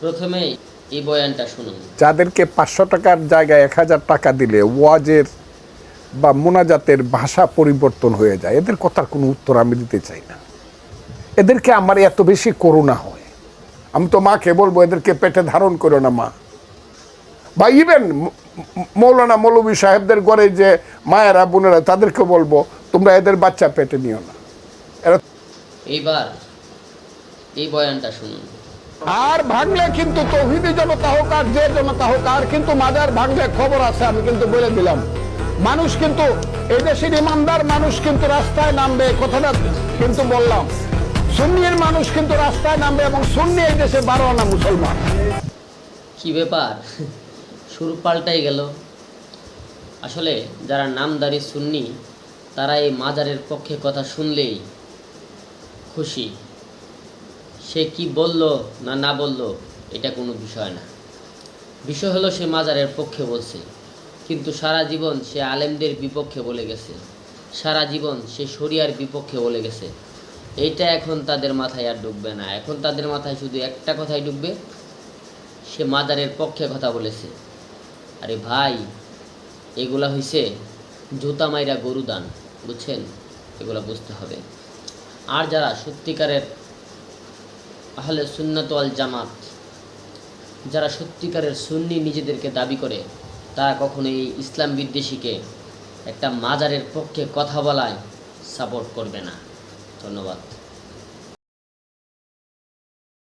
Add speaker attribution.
Speaker 1: প্রথমেই এই বয়ানটা শুনুন।
Speaker 2: যাদেরকে পাঁচশো টাকার জায়গায় এক হাজার টাকা দিলে ওয়াজের বা মোনাজাতের ভাষা পরিবর্তন হয়ে যায়। এদের কথার কোনো উত্তর আমি দিতে চাই না। এদেরকে আমার এত বেশি করুণা হয়। আমি তো মাকে বলব এদেরকে পেটে ধারণ করো না মা। বা ইভেন মৌলানা মৌলবী সাহেবদের ঘরে যে মায়েরা বোনেরা তাদেরকে বলব তোমরা এদের বাচ্চা পেটে নিও না। এরা
Speaker 1: এইবার এই বয়ানটা শুনুন।
Speaker 2: আর ভাঙলে কিন্তু তৌহিদি জনতা হোক আর যে জনতা হোক, আর কিন্তু মাজার ভাঙলে খবর আছে, আমি কিন্তু বলে দিলাম। মানুষ কিন্তু এই দেশের ইমানদার মানুষ কিন্তু রাস্তায় নামবে কথাটা কিন্তু বললাম। সুন্নির মানুষ কিন্তু রাস্তায় নামবে এবং সুন্নি এই দেশে বারো আনা মুসলমান।
Speaker 1: কি ব্যাপার? শুরু পাল্টাই গেল। আসলে যারা নামদারি সুন্নি, তারা এই মাজারের পক্ষে কথা শুনলেই খুশি। সে কি বলল না না বলল, এটা কোনো বিষয় না। বিষয় হলো সে মাজারের পক্ষে বলছে, কিন্তু সারা জীবন সে আলেমদের বিপক্ষে বলে গেছে। সারা জীবন সে শরিয়ার বিপক্ষে বলে গেছে। এইটা এখন তাদের মাথায় আর ঢুকবে না। এখন তাদের মাথায় শুধু একটা কথাই ঢুকবে, সে মাদারের পক্ষে কথা বলেছে। আরে ভাই, এগুলা হইছে জুতা মাইরা গরু দান বুঝছেন? এগুলা বুঝতে হবে। আর যারা সত্যিকারের আহলে সুন্নাত আল জামাত। যারা সত্যিকারের সুন্নি নিজেদেরকে দাবি করে, তারা কখনো এই ইসলাম বিদ্বেষীকে একটা মাজারের পক্ষে কথা বলায় সাপোর্ট করবে না। ধন্যবাদ।